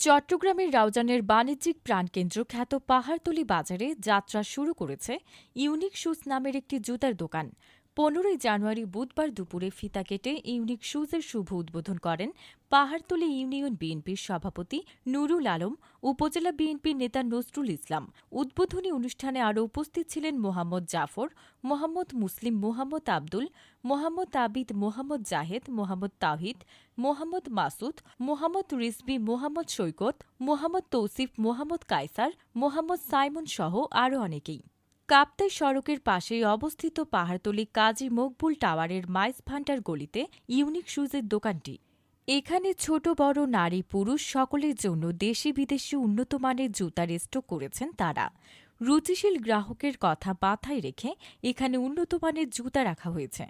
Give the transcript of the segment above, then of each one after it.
চট্টগ্রামের রাউজানের বাণিজ্যিক প্রাণকেন্দ্র খ্যাত পাহাড়তলি বাজারে যাত্রা শুরু করেছে ইউনিক শুজ নামের একটি জুতার দোকান। পনেরোই জানুয়ারি বুধবার দুপুরে ফিতা কেটে ইউনিক শুজের শুভ উদ্বোধন করেন পাহাড়তলি ইউনিয়ন বিএনপির সভাপতি নুরুল আলম, উপজেলা বিএনপির নেতা নজরুল ইসলাম। উদ্বোধনী অনুষ্ঠানে আরও উপস্থিত ছিলেন মোহাম্মদ জাফর, মোহাম্মদ মুসলিম মোহাম্মদ আব্দুল, মোহাম্মদ আবিদ মোহাম্মদ জাহেদ, মোহাম্মদ তাহিদ, মোহাম্মদ মাসুদ, মোহাম্মদ রিজবি মোহাম্মদ সৈকত, মোহাম্মদ তৌসিফ মোহাম্মদ কায়সার, মোহাম্মদ সাইমন সহ আরও অনেকেই। কাপ্তাই সড়কের পাশেই অবস্থিত পাহাড়তলি কাজী মকবুল টাওয়ারের মাইস ভান্ডার গলিতে ইউনিক শুজের দোকানটি। এখানে ছোট, বড় নারী, পুরুষ সকলের জন্য দেশি বিদেশি উন্নত মানের জুতার করেছেন তারা। রুচিশীল গ্রাহকের কথা মাথায় রেখে এখানে উন্নত মানের জুতা রাখা হয়েছে।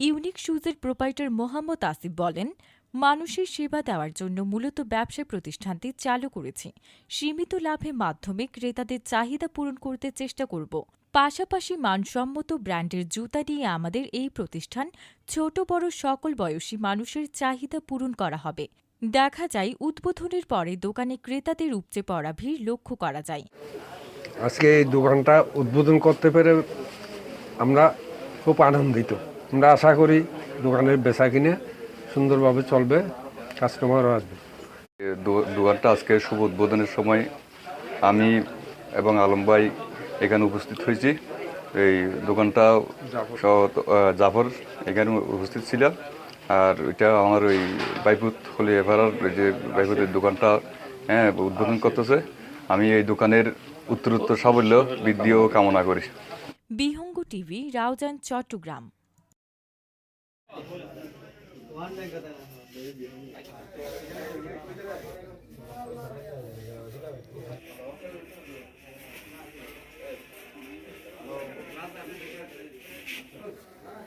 ইউনিক শুজের প্রোপাইটার মোহাম্মদ আসিফ বলেন, মানুষের সেবা দেওয়ার জন্য মূলত ব্যবসা প্রতিষ্ঠানটি চালু করেছি। সীমিত লাভের মাধ্যমে ক্রেতাদের চাহিদা পূরণ করতে চেষ্টা করব। পাশাপাশি মানসম্মত ব্র্যান্ডের জুতা দিয়ে আমাদের এই প্রতিষ্ঠান ছোট বড় সকল বয়সী মানুষের চাহিদা পূরণ করা হবে। দেখা যায় উদ্বোধনের পরে দোকানে ক্রেতাদের উপচে পড়া ভিড় লক্ষ্য করা যায়। আজকে এই দোকানটা উদ্বোধন করতে পেরে আমরা খুব আনন্দিত। আমরা আশা করি দোকানের বেচা কিনে সুন্দরভাবে চলবে কাস্টমারও আসবে। দোকানটা আজকে শুভ উদ্বোধনের সময় আমি এবং আলম ভাই এখানে উপস্থিত হয়েছি। এই দোকানটা জাফর এখানে উপস্থিত ছিল আর এটা আমার ওই বাইপুত হলি এভারার যে বাইপুতের দোকানটা হ্যাঁ উদ্বোধন করতেছে। আমি এই দোকানের উত্তরোত্তর সাফল্য বৃদ্ধিও কামনা করি। বিহঙ্গ টিভি, রাউজান, চট্টগ্রাম।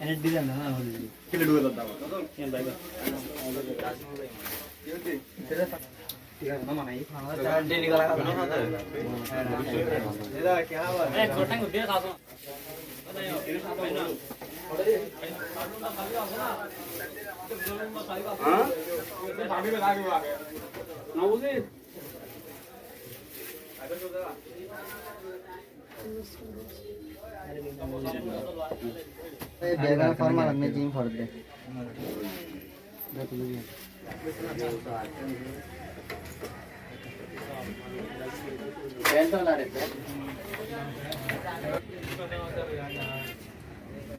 એને ડિઝાઇન ના હોલી કેટલે ડુવે દાદા એમ ભાઈ નવું ফর্মাল জিম ফর দে প্যান্ট না রে